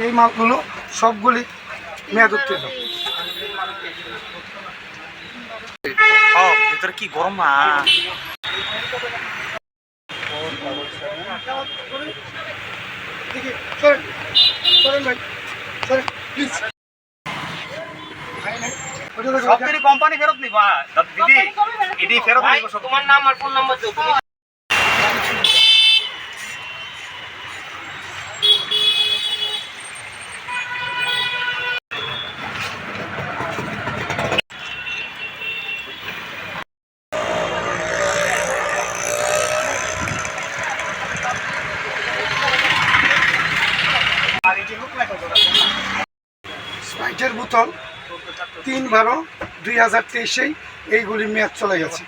এই মালগুলো সবগুলি মেয়াদ উত্তীর্ণ। ও ভিতরে কি গরম কোম্পানি ফেরত নিবা। দিদি এটি ফেরত সব তোমার নাম আর ফোন নাম্বার স্প্রাইটের বোতল তিন বারো দুই হাজার তেইশেই এইগুলি মেয়াদ চলে গেছে।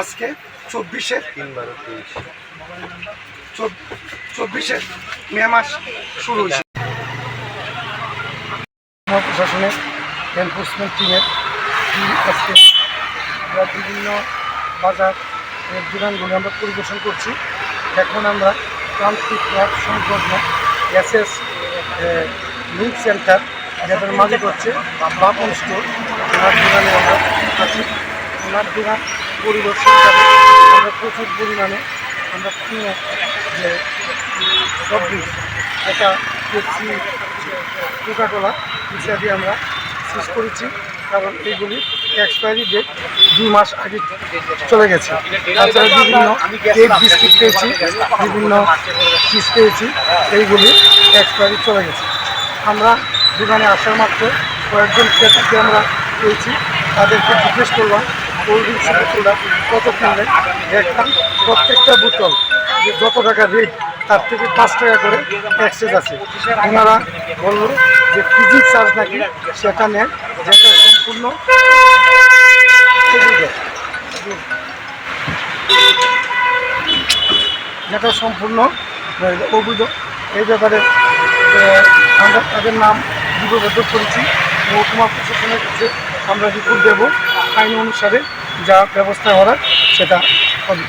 আজকে চব্বিশে তিন বারো তেইশ। চব্বিশে মে মাস শুরু হয়েছে। প্রশাসনের এনফোর্সমেন্ট টিমের টিম আজকে বিভিন্ন বাজার এর দোকানগুলি আমরা পরিবেশন করছি। এখন আমরা প্রান্তিক ক্লাব সংলগ্ন এস এস মিল্ক সেন্টার যাদের মালিক হচ্ছে বাপন স্টোর, ওনার দোকানে আমরা আছি। ওনার দোকান পরিদর্শন করে আমরা প্রচুর পরিমাণে আমরা কিনে যে সবজি এটা পেপসি, কোকাকোলা ইত্যাদি আমরা শেষ করেছি। কারণ এইগুলি এক্সপায়ারি ডেট দুই মাস আগে চলে গেছে। তাছাড়া বিভিন্ন কেক বিস্কিট পেয়েছি, বিভিন্ন চিজ পেয়েছি, এইগুলি এক্সপায়ারি চলে গেছে। আমরা দোকানে আসার মাত্র কয়েকজন ক্রেতাকে আমরা পেয়েছি, তাদেরকে জিজ্ঞেস করলাম কোল্ড ড্রিঙ্কসের বোতলটা কত কিনলেন দেখলাম প্রত্যেকটা বোতল যে যত টাকা রেট তার থেকে পাঁচ টাকা করে এক্সচেঞ্জ আছে। ওনারা বলল যে ফিজিক্স চার্জ নাকি সেটা নেয় যেটা সম্পূর্ণ যেটা সম্পূর্ণ অবৈধ, এই ব্যাপারে আমরা তাদের নাম লিপিবদ্ধ করেছি। মহকুমা প্রশাসনের কাছে আমরা রিপোর্ট দেব আইন অনুসারে যা ব্যবস্থা করার সেটা হবে।